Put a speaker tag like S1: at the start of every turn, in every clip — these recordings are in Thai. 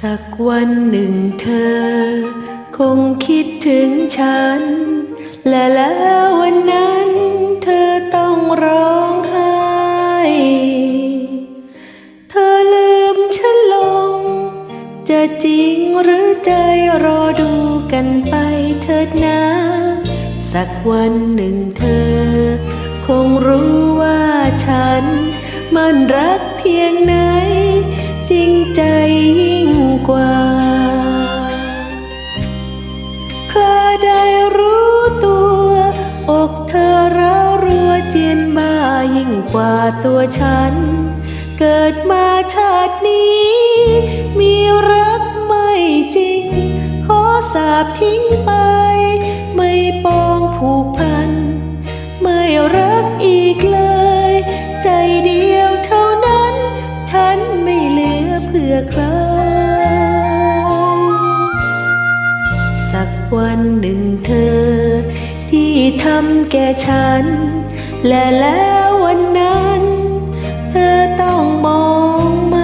S1: สักวันหนึ่งเธอ คงคิดถึงฉัน และแล้ววันนั้นเธอต้องร้องไห้ เธอลืมฉันลง จะจริงหรือใจรอดูกันไปเถิดนะ สักวันหนึ่งเธอ คงรู้ว่าฉัน มันรักเพียงไหน จริงใจ กว่า คลาได้รู้ตัว อกเธอร้าวรัวเจียนบ้ายิ่งกว่าตัวฉัน เกิดมาชาตินี้ มีรักไม่จริง ขอสาบทิ้งไป สักวันหนึ่งเธอ ที่ทำแก่ฉัน และแล้ววันนั้น เธอต้องมองไหม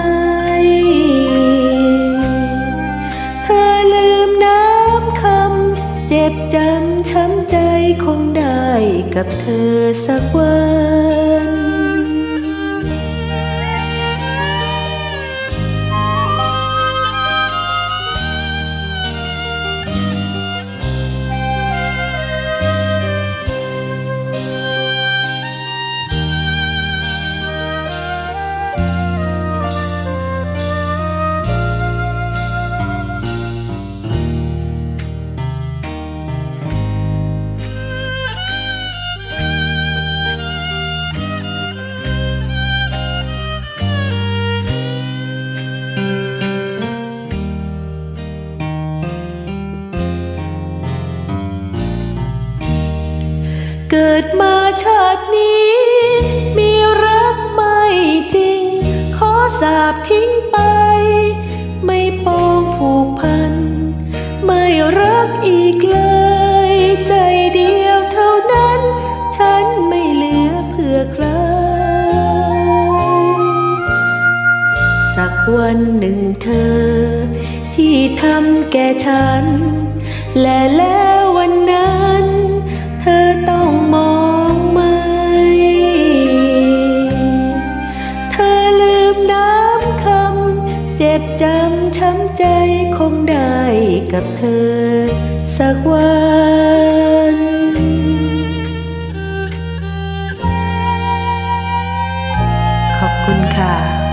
S1: เธอลืมน้ำคำ เจ็บจำช้ำใจคงได้กับเธอสักวัน เกิดมาชาตินี้ มีรักไม่จริง ขอสาบทิ้งไป ไม่ปองผูกพัน ไม่รักอีกเลย ใจเดียวเท่านั้น ฉันไม่เหลือเพื่อใคร สักวันหนึ่งเธอ ที่ทำแก่ฉัน และแล้ว เจ็บจำช้ำใจคงได้กับเธอ สักวันขอบคุณค่ะ